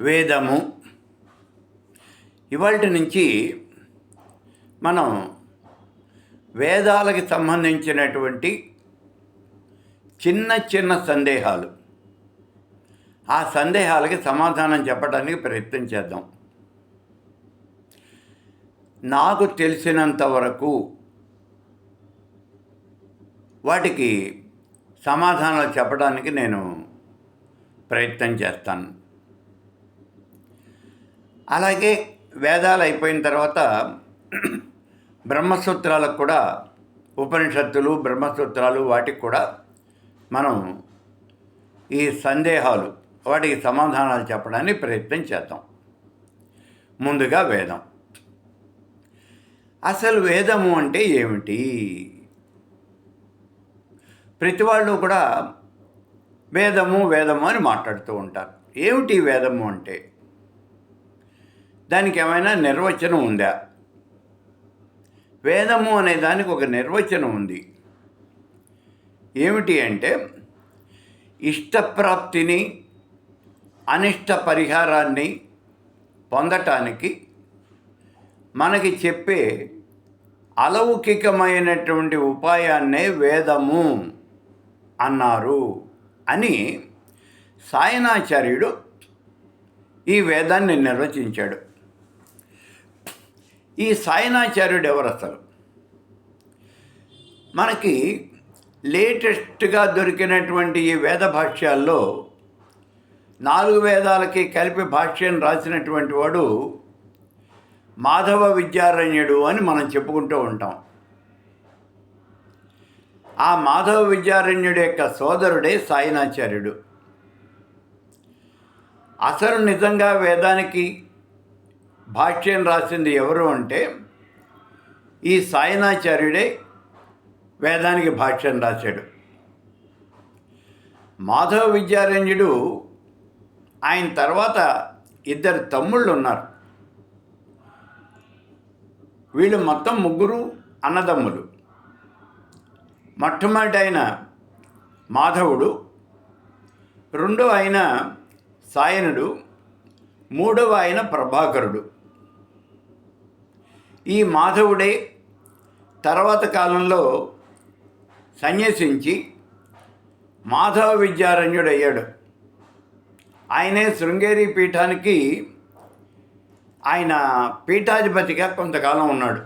వేదము. ఇవాటి నుంచి మనం వేదాలకి సంబంధించినటువంటి చిన్న చిన్న సందేహాలు. ఆ సందేహాలకి సమాధానం చెప్పడానికి ప్రయత్నం చేద్దాం. నాకు తెలిసినంత వరకు వాటికి సమాధానాలు చెప్పడానికి నేను ప్రయత్నం చేస్తాను. అలాగే వేదాలు అయిపోయిన తర్వాత బ్రహ్మసూత్రాలకు కూడా ఉపనిషత్తులు బ్రహ్మసూత్రాలు వాటికి కూడా మనం ఈ సందేహాలు వాటికి సమాధానాలు చెప్పడానికి ప్రయత్నం చేద్దాం. ముందుగా వేదం. అసలు వేదము అంటే ఏమిటి? ప్రతి వాళ్ళు కూడా వేదము వేదము అని మాట్లాడుతూ ఉంటారు. ఏమిటి వేదము అంటే? దానికి ఏమైనా నిర్వచనం ఉందా? వేదము అనే దానికి ఒక నిర్వచనం ఉంది. ఏమిటి అంటే ఇష్టప్రాప్తిని అనిష్ట పరిహారాన్ని పొందటానికి మనకి చెప్పే అలౌకికమైనటువంటి ఉపాయాన్నే వేదము అన్నారు అని సాయనాచార్యుడు ఈ వేదాన్ని నిర్వచించాడు. ఈ సాయనాచార్యుడు ఎవరు అసలు? మనకి లేటెస్ట్గా దొరికినటువంటి ఈ వేద భాష్యాల్లో నాలుగు వేదాలకి కలిపి భాష్యం రాసినటువంటి వాడు మాధవ విద్యారణ్యుడు అని మనం చెప్పుకుంటూ ఉంటాం. ఆ మాధవ విద్యారణ్యుడి యొక్క సోదరుడే సాయినాచార్యుడు. అసలు నిజంగా వేదానికి భాష్యం రాసింది ఎవరు అంటే ఈ సాయనాచార్యుడే వేదానికి భాష్యం రాశాడు. మాధవ విద్యారణ్యుడు ఆయన తర్వాత ఇద్దరు తమ్ముళ్ళు ఉన్నారు. వీళ్ళు మొత్తం ముగ్గురు అన్నదమ్ములు. మొట్టమొదటి అయిన మాధవుడు రెండో అయిన సాయనుడు మూడవ ఆయన ప్రభాకరుడు. ఈ మాధవుడే తర్వాత కాలంలో సన్యసించి మాధవ విద్యారణ్యుడయ్యాడు. ఆయనే శృంగేరి పీఠానికి ఆయన పీఠాధిపతిగా కొంతకాలం ఉన్నాడు.